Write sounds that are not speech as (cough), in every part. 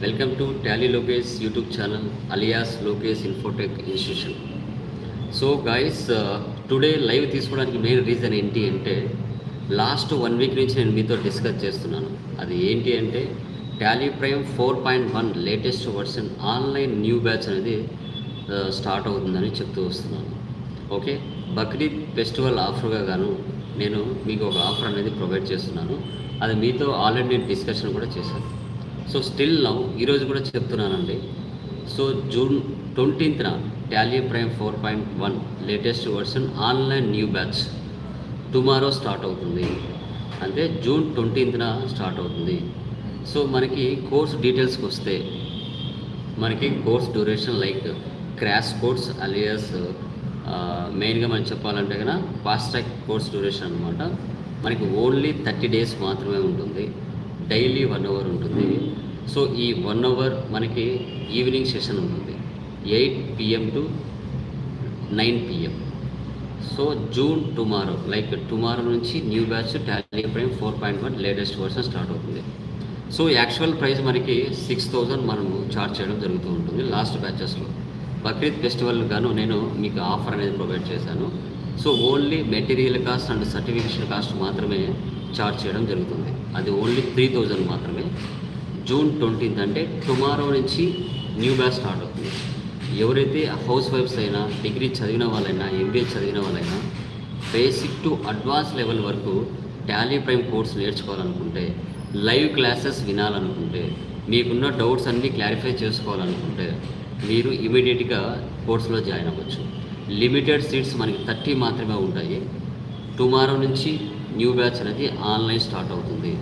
Welcome to Tally Lokesh YouTube channel alias Lokesh Infotech institution so guys today live తీసుకోవడానికి main reason ఏంటి అంటే last one week నుంచి నేను మీతో discuss చేస్తున్నాను. అది ఏంటి అంటే Tally Prime four point one latest version online new batch అనేది uh, స్టార్ట్ అవుతుందని చెప్తూ వస్తున్నాను. ఓకే బక్రీద్ ఫెస్టివల్ ఆఫర్గా గాను నేను మీకు ఒక ఆఫర్ అనేది ప్రొవైడ్ చేస్తున్నాను. అది మీతో ఆల్రెడీ నేను డిస్కషన్ కూడా చేశాను. సో స్టిల్ నౌ ఈరోజు కూడా చెప్తున్నానండి. So June ట్వంటీన్త్న Tally Prime four point one latest version online new batch tomorrow start అవుతుంది. అంటే జూన్ ట్వంటీన్త్న స్టార్ట్ అవుతుంది. సో మనకి కోర్స్ డీటెయిల్స్కి వస్తే మనకి course duration like crash course alias మెయిన్గా మనం చెప్పాలంటే కనుక ఫాస్ట్ ట్రాక్ కోర్స్ డ్యూరేషన్ అనమాట మనకి ఓన్లీ థర్టీ డేస్ మాత్రమే ఉంటుంది. డైలీ వన్ అవర్ ఉంటుంది. సో ఈ వన్ అవర్ మనకి ఈవినింగ్ సెషన్ ఉంటుంది. Eight PM to nine PM so June tomorrow like tomorrow నుంచి new batch Tally Prime four point one latest version start అవుతుంది. So actual price మనకి six thousand మనము charge చేయడం జరుగుతూ ఉంటుంది లాస్ట్ బ్యాచెస్లో. బక్రీద్ ఫెస్టివల్ గాను నేను మీకు ఆఫర్ అనేది ప్రొవైడ్ చేశాను. So only material cost and certification cost మాత్రమే చార్జ్ చేయడం జరుగుతుంది. అది ఓన్లీ త్రీ థౌజండ్ మాత్రమే. జూన్ ట్వంటీన్త్ అంటే టుమారో నుంచి న్యూ బ్యాచ్ స్టార్ట్ అవుతుంది. ఎవరైతే హౌస్ వైఫ్స్ అయినా డిగ్రీ చదివిన వాళ్ళైనా ఎంబీఏ చదివిన వాళ్ళైనా బేసిక్ టు అడ్వాన్స్ లెవెల్ వరకు టాలీ ప్రైమ్ కోర్స్ నేర్చుకోవాలనుకుంటే లైవ్ క్లాసెస్ వినాలనుకుంటే మీకున్న డౌట్స్ అన్నీ క్లారిఫై చేసుకోవాలనుకుంటే మీరు ఇమీడియట్గా కోర్సులో జాయిన్ అవ్వచ్చు. లిమిటెడ్ సీట్స్ మనకి థర్టీ మాత్రమే ఉంటాయి. టుమారో నుంచి న్యూ బ్యాచ్ అనేది ఆన్లైన్ స్టార్ట్ అవుతుంది.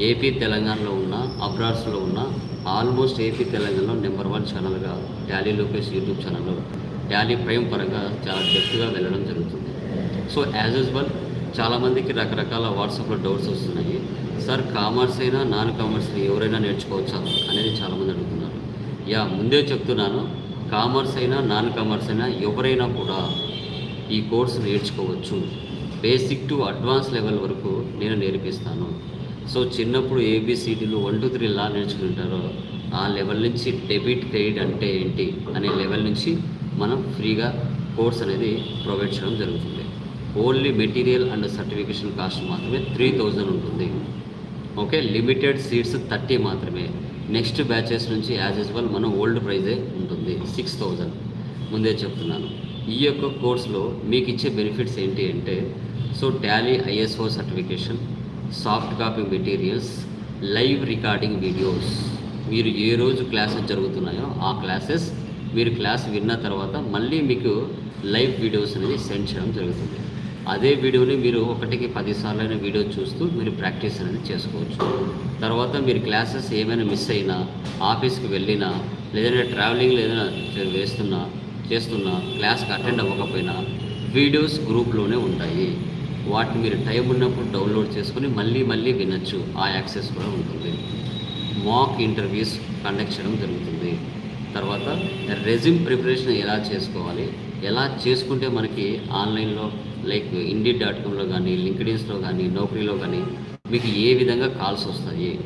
ఏపీ తెలంగాణలో ఉన్న అబ్రాడ్స్లో ఉన్న ఆల్మోస్ట్ ఏపీ తెలంగాణలో నెంబర్ వన్ ఛానల్గా ట్యాలీ లోకేష్ యూట్యూబ్ ఛానల్లో టాలీ ప్రైమ్ పరంగా చాలా డెప్త్గా వెళ్ళడం జరుగుతుంది. సో యాజ్ యూజువల్ చాలామందికి రకరకాల వాట్సాప్లో డౌట్స్ వస్తున్నాయి. సార్ కామర్స్ అయినా నాన్ కామర్స్ ఎవరైనా నేర్చుకోవచ్చా? అనేది చాలామంది అడుగుతున్నారు. యా ముందే చెప్తున్నాను. కామర్స్ అయినా నాన్ కామర్స్ అయినా ఎవరైనా కూడా ఈ కోర్సు నేర్చుకోవచ్చు. బేసిక్ టు అడ్వాన్స్ లెవెల్ వరకు నేను నేర్పిస్తాను. సో చిన్నప్పుడు ఏబిసిడీలు వన్ టూ త్రీ లా నేర్చుకుంటారో ఆ లెవెల్ నుంచి డెబిట్ క్రెడిట్ అంటే ఏంటి అనే లెవెల్ నుంచి మనం ఫ్రీగా కోర్స్ అనేది ప్రొవైడ్ చేయడం జరుగుతుంది. Only material and certification cost మాత్రమే త్రీ థౌజండ్ ఉంటుంది. ఓకే లిమిటెడ్ సీట్స్ థర్టీ మాత్రమే. నెక్స్ట్ బ్యాచెస్ నుంచి యాజ్ యూజువల్ మనం ఓల్డ్ ప్రైజే ఉంటుంది సిక్స్ థౌజండ్ ముందే చెప్తున్నాను. ఈ యొక్క కోర్సులో మీకు ఇచ్చే బెనిఫిట్స్ ఏంటి అంటే so Tally ISO certification soft copy materials live recording videos మీరు ఏ రోజు క్లాసెస్ జరుగుతున్నాయో ఆ క్లాసెస్ మీరు క్లాస్ విన్న తర్వాత మళ్ళీ మీకు లైవ్ వీడియోస్ అనేది సెండ్ చేయడం జరుగుతుంది. అదే వీడియోని మీరు ఒకటికి పదిసార్లు అయిన వీడియో చూస్తూ మీరు ప్రాక్టీస్ అనేది చేసుకోవచ్చు. తర్వాత మీరు క్లాసెస్ ఏమైనా మిస్ అయినా ఆఫీస్కి వెళ్ళినా లేదంటే ట్రావెలింగ్ ఏదైనా వేస్తున్నా చేస్తున్నా క్లాస్కి అటెండ్ అవ్వకపోయినా వీడియోస్ గ్రూప్లోనే ఉంటాయి. వాటిని మీరు టైం ఉన్నప్పుడు డౌన్లోడ్ చేసుకొని మళ్ళీ మళ్ళీ వినొచ్చు. ఆ యాక్సెస్ కూడా ఉంటుంది. మాక్ ఇంటర్వ్యూస్ కండక్ట్ చేయడం జరుగుతుంది. తర్వాత రెజ్యూమ్ ప్రిపరేషన్ ఎలా చేసుకోవాలి? ఎలా చేసుకుంటే మనకి ఆన్లైన్లో లైక్ ఇండి డాట్ కామ్లో కానీ లింక్డిన్స్లో కానీ నౌకరీలో కానీ మీకు ఏ విధంగా కాల్స్ వస్తాయి?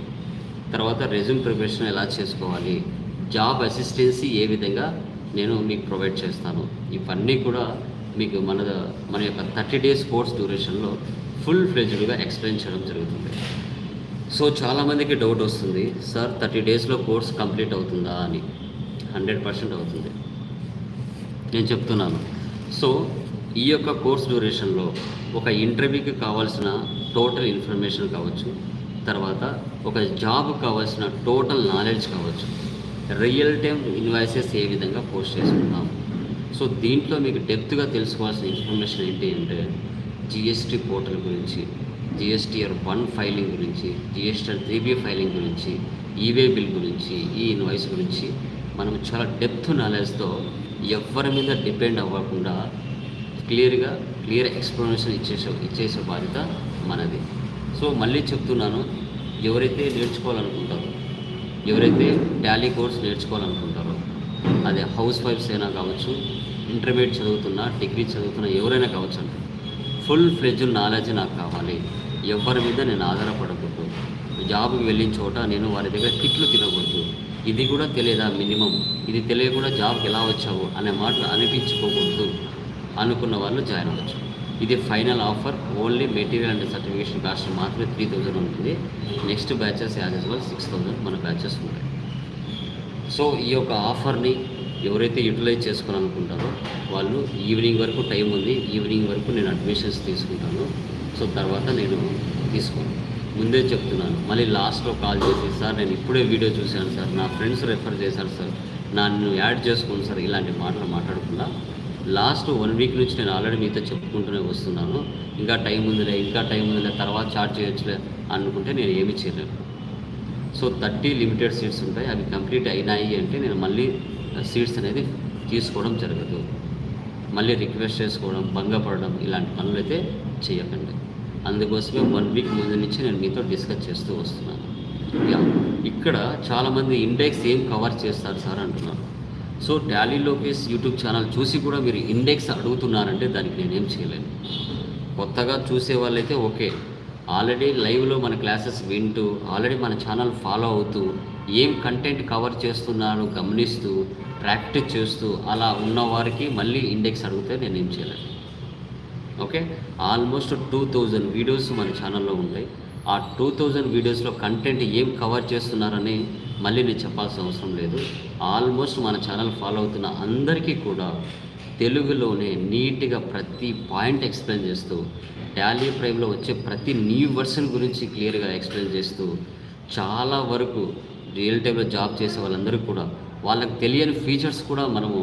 తర్వాత రెజ్యూమ్ ప్రిపరేషన్ ఎలా చేసుకోవాలి? జాబ్ అసిస్టెన్సీ ఏ విధంగా నేను మీకు ప్రొవైడ్ చేస్తాను? ఇవన్నీ కూడా మీకు మన మన యొక్క థర్టీ డేస్ కోర్స్ డ్యూరేషన్లో ఫుల్ ఫ్లెజ్డ్గా ఎక్స్ప్లెయిన్ చేయడం జరుగుతుంది. సో చాలామందికి డౌట్ వస్తుంది సార్ థర్టీ డేస్లో కోర్స్ కంప్లీట్ అవుతుందా? అని. హండ్రెడ్ పర్సెంట్ అవుతుంది. నేను చెప్తున్నాను. సో ఈ యొక్క కోర్స్ డ్యూరేషన్లో ఒక ఇంటర్వ్యూకి కావాల్సిన టోటల్ ఇన్ఫర్మేషన్ కావచ్చు తర్వాత ఒక జాబ్ కావాల్సిన టోటల్ నాలెడ్జ్ కావచ్చు రియల్ టైం ఇన్వాయిసెస్ ఏ విధంగా పోస్ట్ చేసుకుంటాం సో దీంట్లో మీకు డెప్త్గా తెలుసుకోవాల్సిన ఇన్ఫర్మేషన్ ఏంటి అంటే జిఎస్టీ పోర్టల్ గురించి జిఎస్టీఆర్ వన్ ఫైలింగ్ గురించి జిఎస్టీఆర్ త్రీబీ ఫైలింగ్ గురించి ఈవే బిల్ గురించి ఈ ఇన్వాయిస్ గురించి మనం చాలా డెప్త్ నాలెడ్జ్తో ఎవరి మీద డిపెండ్ అవ్వకుండా క్లియర్గా క్లియర్ ఎక్స్ప్లెనేషన్ ఇచ్చేసే ఇచ్చేసే బాధ్యత మనది. సో మళ్ళీ చెప్తున్నాను ఎవరైతే నేర్చుకోవాలనుకుంటారో ఎవరైతే టాలీ కోర్స్ నేర్చుకోవాలనుకుంటారో అది హౌస్ వైఫ్స్ అయినా కావచ్చు ఇంటర్మీడియట్ చదువుతున్నా డిగ్రీ చదువుతున్నా ఎవరైనా కావచ్చు అంటే ఫుల్ ఫ్లెడ్జ్ నాలెడ్జ్ నాకు కావాలి. ఎవరి మీద నేను ఆధారపడకూడదు. జాబ్కి వెళ్ళిన చోట నేను వారి దగ్గర కిట్లు తినకూడదు. ఇది కూడా తెలియదా మినిమం? ఇది తెలియకుండా జాబ్కి ఎలా వచ్చావు అనే మాటలు అనిపించుకోకూడదు అనుకున్న వాళ్ళు జాయిన్ అవ్వచ్చు. ఇది final offer only material and certification cost మాత్రమే త్రీ థౌజండ్ ఉంటుంది. Next batches as as well six thousand మన బ్యాచెస్ ఉంటాయి. సో ఈ యొక్క ఆఫర్ని ఎవరైతే యూటిలైజ్ చేసుకోవాలనుకుంటారో వాళ్ళు ఈవినింగ్ వరకు టైం ఉంది. ఈవినింగ్ వరకు నేను అడ్మిషన్స్ తీసుకుంటాను. సో తర్వాత నేను తీసుకోను. ముందే చెప్తున్నాను. మళ్ళీ లాస్ట్లో కాల్ చేసి సార్ నేను ఇప్పుడే వీడియో చూశాను సార్. నా ఫ్రెండ్స్ రెఫర్ చేశారు సార్. నన్ను యాడ్ చేసుకోండి సార్. ఇలాంటి మాటలు మాట్లాడకుండా లాస్ట్ వన్ వీక్ నుంచి నేను ఆల్రెడీ మీతో చెప్పుకుంటూనే వస్తున్నాను. ఇంకా టైం ఉందిలే ఇంకా టైం ఉందిలే తర్వాత చార్జ్ చేయొచ్చులే అనుకుంటే నేను ఏమి చేయలేను. సో థర్టీ లిమిటెడ్ సీట్స్ ఉంటాయి. అవి కంప్లీట్ అయినాయి అంటే నేను మళ్ళీ సీట్స్ అనేది తీసుకోవడం జరగదు. మళ్ళీ రిక్వెస్ట్ చేసుకోవడం భంగపడడం ఇలాంటి పనులు అయితే చేయకండి. అందుకోసమే వన్ వీక్ ముందు నుంచి నేను మీతో డిస్కస్ చేస్తూ వస్తున్నాను. ఇక్కడ చాలామంది ఇండెక్స్ ఏం కవర్ చేస్తారు సార్ అంటున్నారు. So Tally Lokesh YouTube channel చూసి కూడా మీరు ఇండెక్స్ అడుగుతున్నారంటే దానికి నేనేం చేయలేను. కొత్తగా చూసే వాళ్ళైతే ఓకే. ఆల్రెడీ లైవ్లో మన క్లాసెస్ వింటూ ఆల్రెడీ మన ఛానల్ ఫాలో అవుతూ ఏం కంటెంట్ కవర్ చేస్తున్నారో గమనిస్తూ ప్రాక్టీస్ చేస్తూ అలా ఉన్నవారికి మళ్ళీ ఇండెక్స్ అడిగితే నేను ఏం చేయలేను. Okay? Almost two thousand videos మన ఛానల్లో ఉంటాయి ఆ టూ థౌజండ్ వీడియోస్లో కంటెంట్ ఏం కవర్ చేస్తున్నారని మళ్ళీ నేను చెప్పాల్సిన అవసరం లేదు. ఆల్మోస్ట్ మన ఛానల్ ఫాలో అవుతున్న అందరికీ కూడా తెలుగులోనే నీట్గా ప్రతి పాయింట్ ఎక్స్ప్లెయిన్ చేస్తూ టాలీ ప్రైమ్లో వచ్చే ప్రతి న్యూ వర్షన్ గురించి క్లియర్గా ఎక్స్ప్లెయిన్ చేస్తూ చాలా వరకు రియల్ టైంలో జాబ్ చేసే వాళ్ళందరికీ కూడా వాళ్ళకి తెలియని ఫీచర్స్ కూడా మనము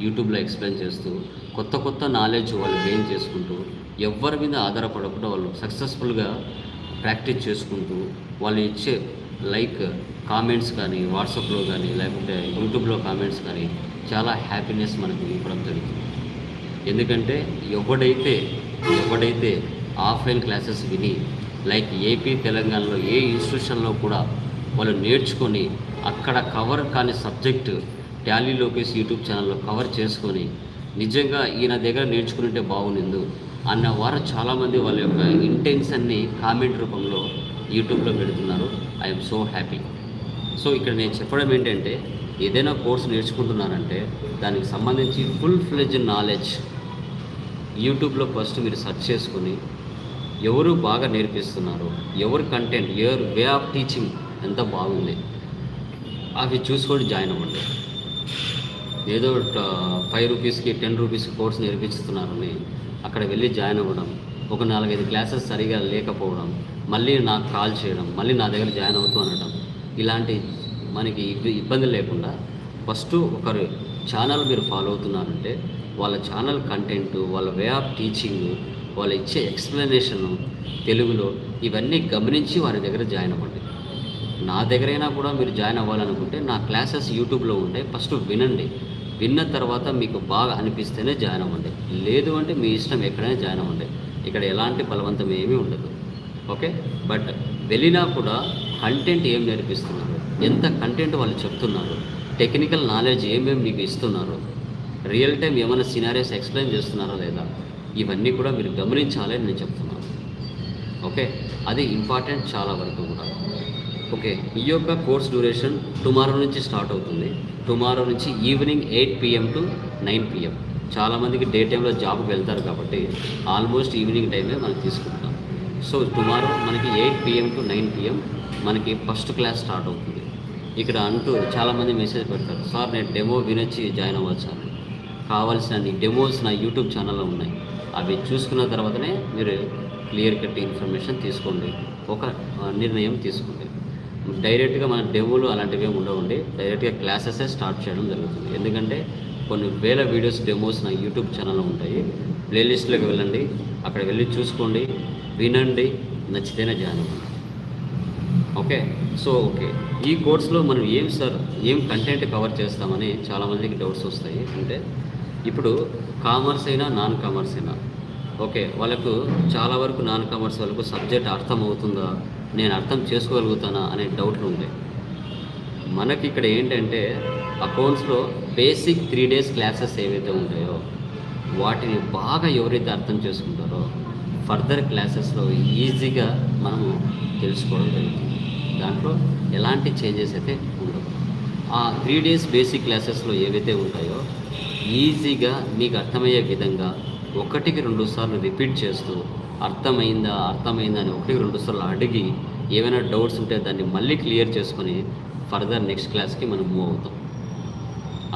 యూట్యూబ్లో ఎక్స్ప్లెయిన్ చేస్తూ కొత్త కొత్త నాలెడ్జ్ వాళ్ళు గెయిన్ చేసుకుంటూ ఎవరి మీద ఆధారపడకుండా వాళ్ళు సక్సెస్ఫుల్గా ప్రాక్టీస్ చేసుకుంటూ వాళ్ళు ఇచ్చే లైక్ కామెంట్స్ కానీ వాట్సాప్లో కానీ లేకుంటే యూట్యూబ్లో కామెంట్స్ కానీ చాలా హ్యాపీనెస్ మనకు ఇవ్వడం జరుగుతుంది. ఎందుకంటే ఎవడైతే ఎవడైతే ఆఫ్లైన్ క్లాసెస్ విని లైక్ ఏపీ తెలంగాణలో ఏ ఇన్స్టిట్యూషన్లో కూడా వాళ్ళు నేర్చుకొని అక్కడ కవర్ కాని సబ్జెక్టు టాలీ లోకేష్ యూట్యూబ్ ఛానల్లో కవర్ చేసుకొని నిజంగా ఈయన దగ్గర నేర్చుకుంటే బాగుండిందు అన్న వారు చాలామంది వాళ్ళ యొక్క ఇంటెన్షన్ని కామెంట్ రూపంలో యూట్యూబ్లో పెడుతున్నారు. ఐఎమ్ సో హ్యాపీ సో ఇక్కడ నేను చెప్పడం ఏంటంటే ఏదైనా కోర్స్ నేర్చుకుంటున్నారంటే దానికి సంబంధించి ఫుల్ ఫ్లెజ్ నాలెడ్జ్ యూట్యూబ్లో ఫస్ట్ మీరు సెర్చ్ చేసుకొని ఎవరు బాగా నేర్పిస్తున్నారు ఎవరు కంటెంట్ ఎవరు వే ఆఫ్ టీచింగ్ ఎంత బాగుంది అవి చూసుకొని జాయిన్ అవ్వండి. ఏదో ఫైవ్ రూపీస్కి టెన్ రూపీస్కి కోర్స్ నేర్పిస్తున్నారని అక్కడ వెళ్ళి జాయిన్ అవ్వడం ఒక నాలుగైదు క్లాసెస్ సరిగా లేకపోవడం మళ్ళీ నాకు కాల్ చేయడం మళ్ళీ నా దగ్గర జాయిన్ అవుతూ అనడం ఇలాంటి మనకి ఇబ్బ- ఇబ్బంది లేకుండా ఫస్ట్ ఒకరు ఛానల్ మీరు ఫాలో అవుతున్నారంటే వాళ్ళ ఛానల్ కంటెంట్ వాళ్ళ వే ఆఫ్ టీచింగ్ వాళ్ళు ఇచ్చే ఎక్స్ప్లెనేషను తెలుగులో ఇవన్నీ గమనించి వారి దగ్గర జాయిన్ అవ్వండి. నా దగ్గరైనా కూడా మీరు జాయిన్ అవ్వాలనుకుంటే నా క్లాసెస్ యూట్యూబ్లో ఉంటాయి ఫస్ట్ వినండి. విన్న తర్వాత మీకు బాగా అనిపిస్తేనే జాయిన్ అవ్వండి. లేదు అంటే మీ ఇష్టం ఎక్కడైనా జాయిన్ అవ్వండి. ఇక్కడ ఎలాంటి బలవంతం ఏమీ ఉండదు. ఓకే? బట్ వెళ్ళినా కూడా కంటెంట్ ఏం నేర్పిస్తున్నారు? ఎంత కంటెంట్ వాళ్ళు చెప్తున్నారు? టెక్నికల్ నాలెడ్జ్ ఏమేమి మీకు ఇస్తున్నారు? రియల్ టైం ఏమైనా సినారియస్ ఎక్స్ప్లెయిన్ చేస్తున్నారా లేదా? ఇవన్నీ కూడా మీరు గమనించాలి నేను చెప్తున్నాను. ఓకే? అది ఇంపార్టెంట్ చాలా వరకు కూడా. ఓకే? ఈ యొక్క కోర్స్ డ్యూరేషన్ టుమారో నుంచి స్టార్ట్ అవుతుంది. టుమారో నుంచి evening eight PM to nine PM. చాలామందికి డే టైంలో జాబ్కి వెళ్తారు కాబట్టి ఆల్మోస్ట్ ఈవినింగ్ టైమే మనం తీసుకుంటాం సో టుమారో మనకి eight PM to nine PM మనకి ఫస్ట్ క్లాస్ స్టార్ట్ అవుతుంది. ఇక్కడ అంటూ చాలామంది మెసేజ్ పెడతారు సార్ నేను డెమో వినొచ్చి జాయిన్ అవ్వచ్చు కావాల్సిన డెమోస్ నా యూట్యూబ్ ఛానల్లో ఉన్నాయి. అవి చూసుకున్న తర్వాతనే మీరు క్లియర్ కట్ ఇన్ఫర్మేషన్ తీసుకోండి. ఒక నిర్ణయం తీసుకోండి. డైరెక్ట్గా మన డెమోలు అలాంటివి ఏమి ఉండవండి. డైరెక్ట్గా క్లాసెసే స్టార్ట్ చేయడం జరుగుతుంది. ఎందుకంటే కొన్ని వేల వీడియోస్ డెమోస్ నా యూట్యూబ్ ఛానల్లో ఉంటాయి. ప్లేలిస్ట్లోకి వెళ్ళండి. అక్కడ వెళ్ళి చూసుకోండి. వినండి నచ్చితేనే జాయిన్ అవ్వండి. ఓకే? So okay. ఈ కోర్స్లో మనం ఏం సార్ ఏం కంటెంట్ కవర్ చేస్తామని చాలామందికి డౌట్స్ వస్తాయి. అంటే ఇప్పుడు కామర్స్ అయినా నాన్ కామర్స్ అయినా ఓకే వాళ్ళకు చాలా వరకు నాన్ కామర్స్ వాళ్ళకు సబ్జెక్ట్ అర్థం అవుతుందా నేను అర్థం చేసుకోగలుగుతానా అనే డౌట్లు ఉంటాయి మనకి ఇక్కడ ఏంటంటే అకౌంట్స్లో బేసిక్ త్రీ డేస్ క్లాసెస్ ఏవైతే ఉంటాయో వాటిని బాగా ఎవరైతే అర్థం చేసుకుంటారో ఫర్దర్ క్లాసెస్లో ఈజీగా మనము తెలుసుకోవడం జరుగుతుంది. దాంట్లో ఎలాంటి చేంజెస్ అయితే ఉండవు. ఆ త్రీ డేస్ బేసిక్ క్లాసెస్లో ఏవైతే ఉంటాయో ఈజీగా మీకు అర్థమయ్యే విధంగా ఒకటికి రెండు సార్లు రిపీట్ చేస్తూ అర్థమైందా అర్థమైందా అని ఒకటికి రెండు సార్లు అడిగి ఏమైనా డౌట్స్ ఉంటే దాన్ని మళ్ళీ క్లియర్ చేసుకొని ఫర్దర్ నెక్స్ట్ క్లాస్కి మనం మూవ్ అవుతాం.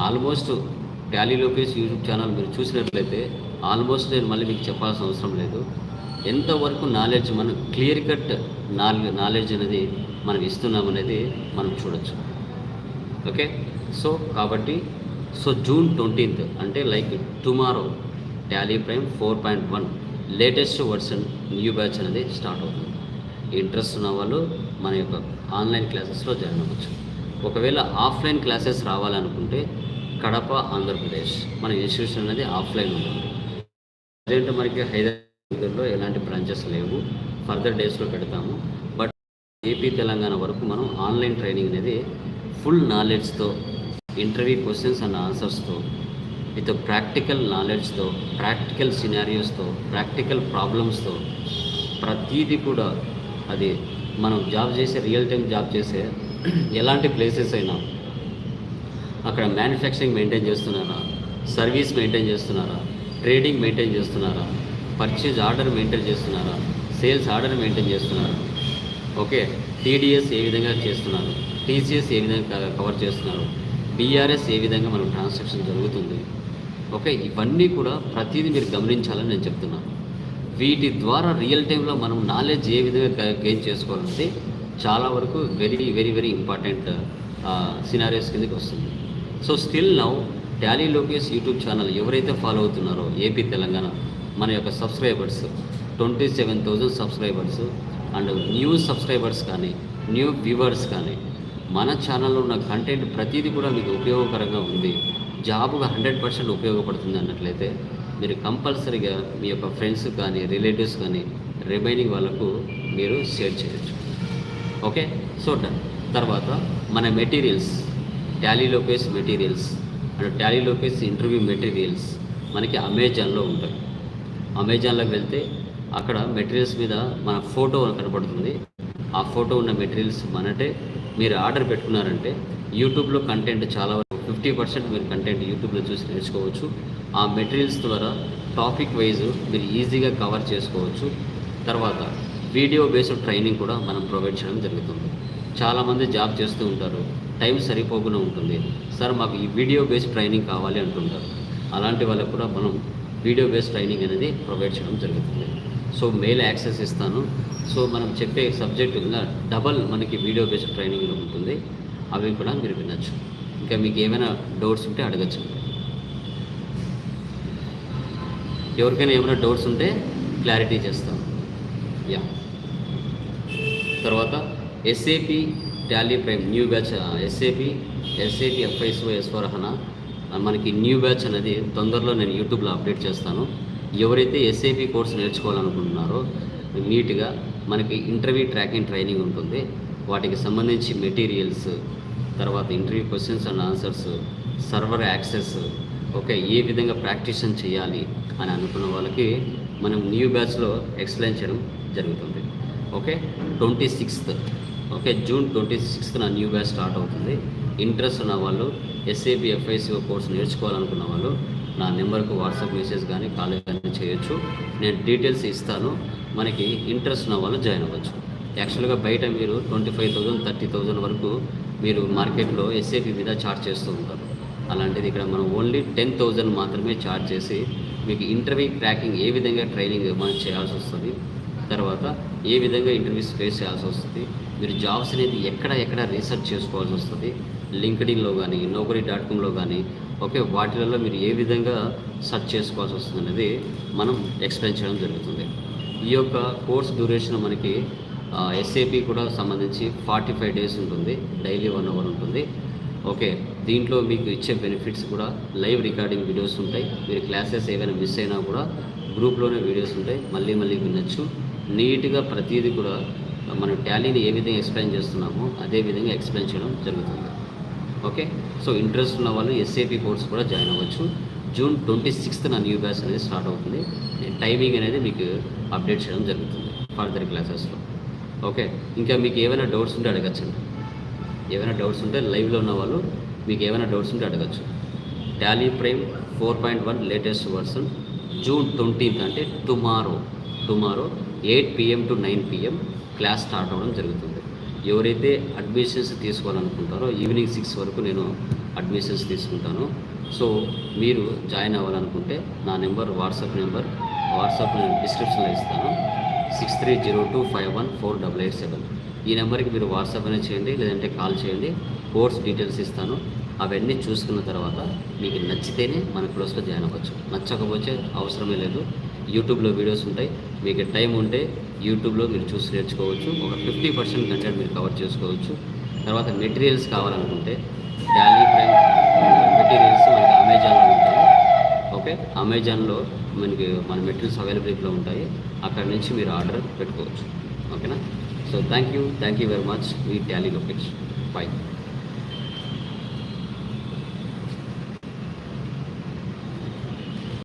Almost Tally Lokesh YouTube channel మీరు చూసినట్లయితే ఆల్మోస్ట్ నేను మళ్ళీ మీకు చెప్పాల్సిన అవసరం లేదు. ఎంతవరకు నాలెడ్జ్ మనం క్లియర్ కట్ నాలెడ్జ్ అనేది మనం ఇస్తున్నాం అనేది మనం చూడొచ్చు. ఓకే సో కాబట్టి సో జూన్ ట్వంటీన్త్ అంటే like tomorrow Tally Prime four point one latest version new batch అనేది స్టార్ట్ అవుతుంది. ఇంట్రెస్ట్ ఉన్న వాళ్ళు మన యొక్క ఆన్లైన్ క్లాసెస్లో జాయిన్ అవ్వచ్చు. ఒకవేళ ఆఫ్లైన్ క్లాసెస్ రావాలనుకుంటే కడప ఆంధ్రప్రదేశ్ మన ఇన్స్టిట్యూషన్ అనేది ఆఫ్లైన్ ఉంటుంది. అదేంటో మనకి హైదరాబాద్ దగ్గరలో ఎలాంటి బ్రాంచెస్ లేవు. ఫర్దర్ డేస్లో పెడతాము. బట్ ఏపీ తెలంగాణ వరకు మనం ఆన్లైన్ ట్రైనింగ్ అనేది ఫుల్ నాలెడ్జ్తో ఇంటర్వ్యూ క్వశ్చన్స్ అండ్ ఆన్సర్స్తో విత్ ప్రాక్టికల్ నాలెడ్జ్తో ప్రాక్టికల్ సినారియోస్తో ప్రాక్టికల్ ప్రాబ్లమ్స్తో ప్రతీది కూడా అది మనం జాబ్ చేసే రియల్ టైం జాబ్ చేసే (clears throat) ఎలాంటి ప్లేసెస్ అయినా అక్కడ మ్యానుఫ్యాక్చరింగ్ మెయింటైన్ చేస్తున్నారా? సర్వీస్ మెయింటైన్ చేస్తున్నారా? ట్రేడింగ్ మెయింటైన్ చేస్తున్నారా? పర్చేజ్ ఆర్డర్ మెయింటైన్ చేస్తున్నారా? సేల్స్ ఆర్డర్ మెయింటైన్ చేస్తున్నారా? ఓకే. టీడీఎస్ ఏ విధంగా చేస్తున్నారు? టీసీఎస్ ఏ విధంగా కవర్ చేస్తున్నారు? బీఆర్ఎస్ ఏ విధంగా మనం ట్రాన్సాక్షన్ జరుగుతుంది? ఓకే. ఇవన్నీ కూడా ప్రతిదీ మీరు గమనించాలని నేను చెప్తున్నాను వీటి ద్వారా రియల్ టైంలో మనం నాలెడ్జ్ ఏ విధంగా గెయిన్ చేసుకోవాలంటే చాలా వరకు very very very important scenarios కిందకి వస్తుంది. So still now Tally Lokesh YouTube channel ఎవరైతే ఫాలో అవుతున్నారో ఏపీ తెలంగాణ మన యొక్క subscribers. Twenty seven thousand subscribers. And new subscribers కానీ న్యూ వ్యూవర్స్ కానీ మన ఛానల్లో ఉన్న కంటెంట్ ప్రతిదీ కూడా మీకు ఉపయోగకరంగా ఉంది. జాబ్గా హండ్రెడ్ పర్సెంట్ ఉపయోగపడుతుంది అన్నట్లయితే మీరు కంపల్సరీగా మీ యొక్క ఫ్రెండ్స్ కానీ రిలేటివ్స్ కానీ రిమైనింగ్ వాళ్ళకు మీరు షేర్ చేయొచ్చు. ఓకే? సో డన్ తర్వాత మన materials. Tally Lokesh materials. And Tally Lokesh interview materials మనకి అమెజాన్లో ఉంటాయి. అమెజాన్లోకి వెళ్తే అక్కడ మెటీరియల్స్ మీద మన ఫోటో కనపడుతుంది. ఆ ఫోటో ఉన్న మెటీరియల్స్ మనటే. మీరు ఆర్డర్ పెట్టుకున్నారంటే యూట్యూబ్లో కంటెంట్ చాలా ఫిఫ్టీ పర్సెంట్ మీరు కంటెంట్ యూట్యూబ్లో చూసి నేర్చుకోవచ్చు. ఆ మెటీరియల్స్ ద్వారా టాపిక్ వైజ్ మీరు ఈజీగా కవర్ చేసుకోవచ్చు. తర్వాత వీడియో బేస్డ్ ట్రైనింగ్ కూడా మనం ప్రొవైడ్ చేయడం జరుగుతుంది. చాలామంది జాబ్ చేస్తూ ఉంటారు. టైం సరిపోకుండా ఉంటుంది. సార్ మాకు ఈ వీడియో బేస్డ్ ట్రైనింగ్ కావాలి అంటుంటారు. అలాంటి వాళ్ళకు కూడా మనం వీడియో బేస్డ్ ట్రైనింగ్ అనేది ప్రొవైడ్ చేయడం జరుగుతుంది. సో మెయిల్ యాక్సెస్ ఇస్తాను. సో మనం చెప్పే సబ్జెక్ట్ డబల్ మనకి వీడియో బేస్డ్ ట్రైనింగ్లో ఉంటుంది. అవి కూడా మీరు వినొచ్చు. ఇంకా మీకు ఏమైనా డౌట్స్ ఉంటే అడగచ్చు. ఎవరికైనా ఏమైనా డౌట్స్ ఉంటే క్లారిటీ చేస్తాం యా. తర్వాత SAP Tally Prime new batch SAP SAP FICO S HANA మనకి న్యూ బ్యాచ్ అనేది తొందరలో నేను యూట్యూబ్లో అప్డేట్ చేస్తాను. ఎవరైతే ఎస్ఏపి కోర్స్ నేర్చుకోవాలనుకుంటున్నారో నీట్గా మనకి ఇంటర్వ్యూ ట్రాకింగ్ ట్రైనింగ్ ఉంటుంది. వాటికి సంబంధించి మెటీరియల్స్ తర్వాత interview questions and answers server access okay ఏ విధంగా ప్రాక్టీషన్ చేయాలి అని అనుకున్న వాళ్ళకి మనం న్యూ బ్యాచ్లో ఎక్స్ప్లెయిన్ చేయడం జరుగుతుంది. Okay twenty sixth okay June twenty sixth నా న్యూ బ్యాచ్ స్టార్ట్ అవుతుంది. ఇంట్రెస్ట్ ఉన్న వాళ్ళు ఎస్ఏబి ఎఫ్ఐసిఓ కోర్స్ నేర్చుకోవాలనుకున్న వాళ్ళు నా నెంబర్కు వాట్సాప్ మెసేజ్ కానీ కాల్ కానీ చేయొచ్చు. నేను డీటెయిల్స్ ఇస్తాను. మనకి ఇంట్రెస్ట్ ఉన్న వాళ్ళు జాయిన్ అవ్వచ్చు. యాక్చువల్గా బయట మీరు twenty five thousand thirty thousand వరకు మీరు మార్కెట్లో ఎస్ఏపి మీద చార్జ్ చేస్తూ ఉంటారు. అలాంటిది ఇక్కడ మనం ఓన్లీ టెన్ థౌజండ్ మాత్రమే చార్జ్ చేసి మీకు ఇంటర్వ్యూ ట్రాకింగ్ ఏ విధంగా ట్రైనింగ్ మనం చేయాల్సి వస్తుంది. తర్వాత ఏ విధంగా ఇంటర్వ్యూస్ ఫేస్ చేయాల్సి వస్తుంది. మీరు జాబ్స్ అనేది ఎక్కడ ఎక్కడ రీసెర్చ్ చేసుకోవాల్సి వస్తుంది. లింక్డ్ఇన్లో కానీ నౌకరీ డాట్ కామ్లో కానీ ఓకే వాటిలలో మీరు ఏ విధంగా సెర్చ్ చేసుకోవాల్సి వస్తుంది అనేది మనం ఎక్స్ప్లెయిన్ చేయడం జరుగుతుంది. ఈ యొక్క కోర్స్ డ్యూరేషన్ మనకి ఎస్ఏపి కూడా సంబంధించి ఫార్టీ ఫైవ్ డేస్ ఉంటుంది డైలీ వన్ అవర్ ఉంటుంది. ఓకే దీంట్లో మీకు ఇచ్చే బెనిఫిట్స్ కూడా లైవ్ రికార్డింగ్ వీడియోస్ ఉంటాయి. మీరు క్లాసెస్ ఏవైనా మిస్ అయినా కూడా గ్రూప్లోనే వీడియోస్ ఉంటాయి. మళ్ళీ మళ్ళీ వినొచ్చు. నీట్గా ప్రతిదీ కూడా మనం టాలీని ఏ విధంగా ఎక్స్ప్లెయిన్ చేస్తున్నామో అదే విధంగా ఎక్స్ప్లెయిన్ చేయడం జరుగుతుంది. ఓకే? సో ఇంట్రెస్ట్ ఉన్న వాళ్ళు ఎస్ఏపీ కోర్స్ కూడా జాయిన్ అవ్వచ్చు. జూన్ ట్వంటీ సిక్స్త్ నా న్యూ బ్యాచ్ అనేది స్టార్ట్ అవుతుంది. టైమింగ్ అనేది మీకు అప్డేట్ చేయడం జరుగుతుంది ఫర్దర్ క్లాసెస్లో. ఓకే? ఇంకా మీకు ఏమైనా డౌట్స్ ఉంటే అడగచ్చండి. ఏమైనా డౌట్స్ ఉంటే లైవ్లో ఉన్న వాళ్ళు మీకు ఏమైనా డౌట్స్ ఉంటే అడగచ్చు. Tally Prime four point one latest version June twentieth అంటే tomorrow. Tomorrow eight PM to nine PM class start అవ్వడం జరుగుతుంది. ఎవరైతే అడ్మిషన్స్ తీసుకోవాలనుకుంటారో ఈవినింగ్ సిక్స్ వరకు నేను అడ్మిషన్స్ తీసుకుంటాను. సో మీరు జాయిన్ అవ్వాలనుకుంటే నా నెంబర్ వాట్సాప్ నెంబర్ వాట్సాప్ నేను డిస్క్రిప్షన్లో ఇస్తాను. Six three zero two five one four double eight seven. ఈ నెంబర్కి మీరు వాట్సాప్ అనేది చేయండి లేదంటే కాల్ చేయండి. కోర్స్ డీటెయిల్స్ ఇస్తాను. అవన్నీ చూసుకున్న తర్వాత మీకు నచ్చితేనే మన కోర్స్లో జాయిన్ అవ్వచ్చు. నచ్చకపోతే అవసరమే లేదు. యూట్యూబ్లో వీడియోస్ ఉంటాయి. మీకు టైం ఉంటే యూట్యూబ్లో మీరు చూసి నేర్చుకోవచ్చు. ఒక ఫిఫ్టీ పర్సెంట్ కంటెంట్ మీరు కవర్ చేసుకోవచ్చు. తర్వాత మెటీరియల్స్ కావాలనుకుంటే డాలీ ప్రైమ్ మెటీరియల్స్ మనకి అమెజాన్లో ఉంటాయి. ఓకే? అమెజాన్లో మనకి మన మెటీరియల్స్ అవైలబిలిటీలో ఉంటాయి. అక్కడ నుంచి మీరు ఆర్డర్ పెట్టుకోవచ్చు. ఓకేనా? So thank you. Thank you very much. V Tally location. Bye